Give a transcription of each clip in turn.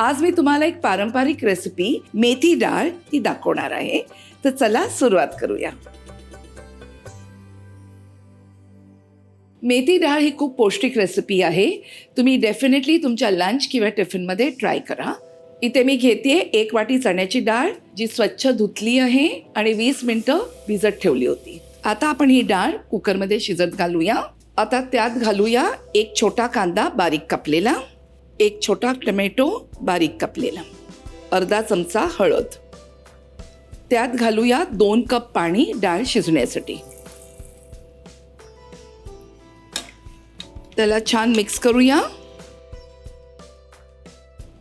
आज मी तुम्हाला एक पारंपरिक रेसिपी मेथी डाळ ती दाखवणार आहे. तर चला सुरुवात करूया. मेथी डाळ ही खूप पौष्टिक रेसिपी आहे. तुम्ही डेफिनेटली तुमच्या लंच किंवा टिफिनमध्ये ट्राय करा. इथे मी घेते एक वाटी चण्याची डाळ जी स्वच्छ धुतली आहे आणि वीस मिनटं भिजत ठेवली होती. आता आपण ही डाळ कुकरमध्ये शिजत घालूया. आता त्यात घालूया एक छोटा कांदा बारीक कापलेला. एक छोटा टमॅटो बारीक कापलेला. अर्धा चमचा हळद. त्यात घालूया दोन कप पाणी डाळ शिजण्यासाठी. त्याला छान मिक्स करूया.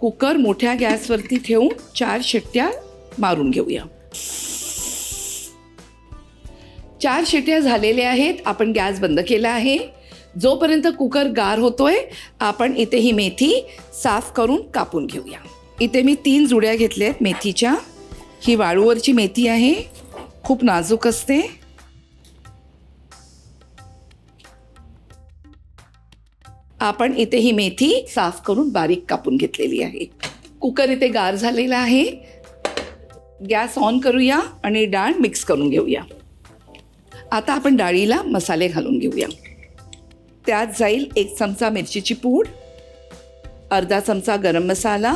कुकर मोठ्या गॅसवरती ठेवून चार शिट्ट्या मारून घेऊया. चार शिट्ट्या झालेल्या आहेत. आपण गॅस बंद केला आहे. जोपर्यंत कुकर गार होतोय आपण इथे ही मेथी साफ करून कापून घेऊया. इथे मी तीन जुड्या घेतल्या आहेत मेथीच्या. ही वाळूवरची मेथी आहे. खूप नाजूक असते. आपण इथे ही मेथी साफ करून बारीक कापून घेतलेली आहे. कुकर इथे गार झालेला आहे. गॅस ऑन करूया आणि डाळ मिक्स करून घेऊया. आता आपण डाळीला मसाले घालून घेऊया. त्यात जाईल एक चमचा मिरचीची पूड अर्धा चमचा गरम मसाला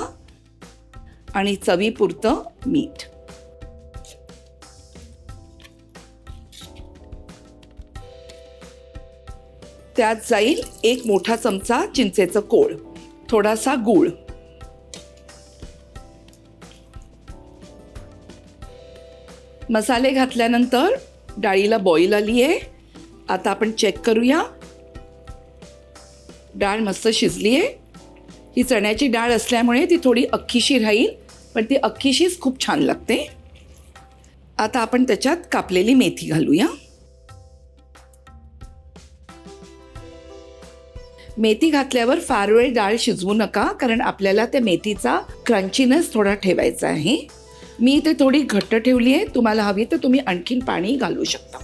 आणि चवीपुरतं मीठ. त्यात जाईल एक मोठा चमचा चिंचेचं कोळ थोडासा गूळ. मसाले घातल्यानंतर डाळीला बॉईल आली आहे आता आपण चेक करूया. डाळ मस्त शिजली आहे ही चण्याची डाळ असल्यामुळे ती थोडी अख्खीशी राहील पण ती अख्खीशीच खूप छान लागते. आता आपण त्याच्यात कापलेली मेथी घालूया. मेथी घातल्यावर फार वेळ डाळ शिजवू नका कारण आपल्याला त्या मेथीचा क्रंचीनेस थोडा ठेवायचा आहे. मी इथे थोडी घट्ट ठेवली आहे तुम्हाला हवी तर तुम्ही आणखीन पाणी घालू शकता.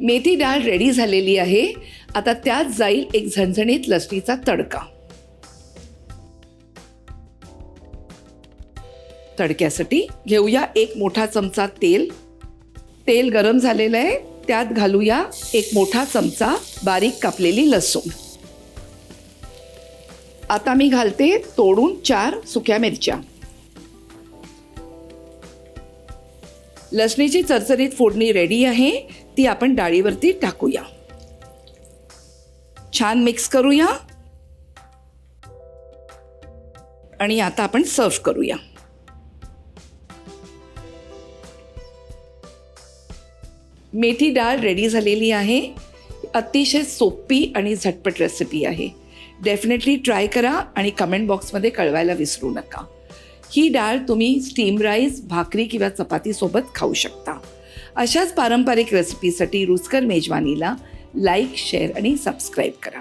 मेथी डाळ रेडी झालेली आहे. आता त्यात जाईल एक झणझणीत लसणीचा तडका. तडक्यासाठी घेऊया एक मोठा चमचा तेल. तेल गरम झालेलं आहे. त्यात घालूया एक मोठा चमचा बारीक कापलेली लसूण. आता मी घालते तोडून चार सुक्या मिरच्या. लसणीची चरचरीत फोडणी रेडी आहे. ती आपण डाळीवरती टाकूया. छान मिक्स करूया. आणि आता आपण सर्व करूया. मेथी डाळ रेडी झालेली आहे. अतिशय सोपी आणि झटपट रेसिपी आहे. डेफिनेटली ट्राय करा आणि कमेंट बॉक्समध्ये कळवायला विसरू नका. ही डाळ तुम्ही स्टीम राईस भाकरी किंवा चपातीसोबत खाऊ शकता. अशाच पारंपरिक रेसिपीसाठी रुचकर मेजवानीला लाईक शेअर आणि सबस्क्राईब करा.